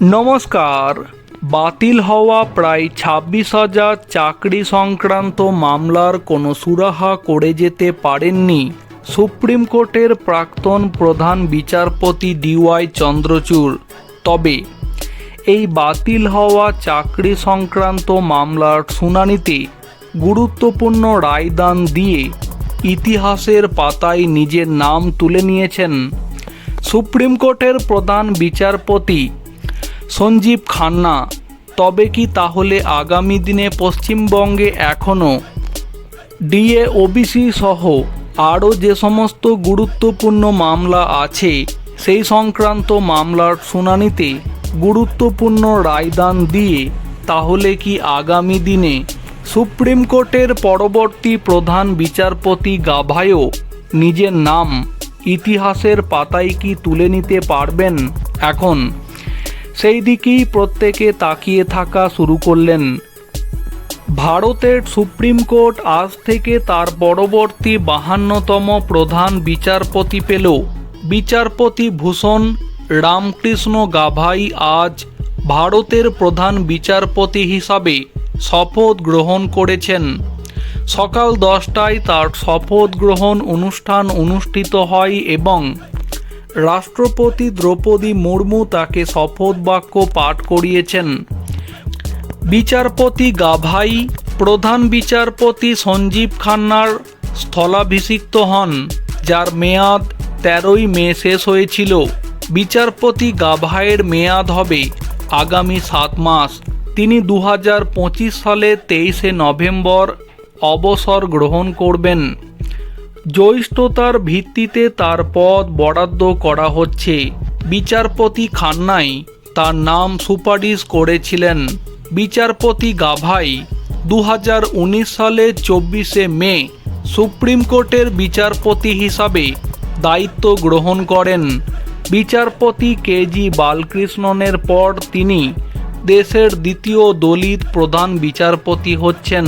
নমস্কার। বাতিল হওয়া প্রায় ছাব্বিশ হাজার চাকরি সংক্রান্ত মামলার কোনো সুরাহা করে যেতে পারেননি সুপ্রিম কোর্টের প্রাক্তন প্রধান বিচারপতি ডিওয়াই চন্দ্রচূড়। তবে এই বাতিল হওয়া চাকরি সংক্রান্ত মামলার শুনানিতে গুরুত্বপূর্ণ রায়দান দিয়ে ইতিহাসের পাতায় নিজের নাম তুলে নিয়েছেন সুপ্রিম কোর্টের প্রধান বিচারপতি সঞ্জীব খান্না, তবে কি তাহলে আগামী দিনে পশ্চিমবঙ্গে এখনও ডিএ, ওবিসি সহ আরও যে সমস্ত গুরুত্বপূর্ণ মামলা আছে, সেই সংক্রান্ত মামলার শুনানিতে গুরুত্বপূর্ণ রায়দান দিয়ে তাহলে কি আগামী দিনে সুপ্রিম কোর্টের পরবর্তী প্রধান বিচারপতি গাভায়ও নিজের নাম ইতিহাসের পাতায় কি তুলে নিতে পারবেন? এখন সেই দিকেই প্রত্যেকে তাকিয়ে থাকা শুরু করলেন। ভারতের সুপ্রিম কোর্ট আজ থেকে তার পরবর্তী বাহান্নতম প্রধান বিচারপতি পেল। বিচারপতি ভূষণ রামকৃষ্ণ গাভাই আজ ভারতের প্রধান বিচারপতি হিসাবে শপথ গ্রহণ করেছেন। সকাল দশটায় তার শপথ গ্রহণ অনুষ্ঠান অনুষ্ঠিত হয় এবং রাষ্ট্রপতি দ্রৌপদী মুর্মু তাকে শপথ বাক্য পাঠ করিয়েছেন। বিচারপতি গাভাই, প্রধান বিচারপতি সঞ্জীব খান্নার স্থলাভিষিক্ত হন, যার মেয়াদ তেরোই মে শেষ হয়েছিল। বিচারপতি গাভাইয়ের মেয়াদ হবে আগামী সাত মাস। তিনি দু সালে তেইশে নভেম্বর অবসর গ্রহণ করবেন। জ্যৈষ্ঠতার ভিত্তিতে তার পদ বরাদ্দ করা হচ্ছে। বিচারপতি খান্নাই তার নাম সুপারিশ করেছিলেন। বিচারপতি গাভাই দু হাজার উনিশ সালে চব্বিশে মে সুপ্রিম কোর্টের বিচারপতি হিসাবে দায়িত্ব গ্রহণ করেন। বিচারপতি কেজি বালকৃষ্ণনের পর তিনি দেশের দ্বিতীয় দলিত প্রধান বিচারপতি হচ্ছেন।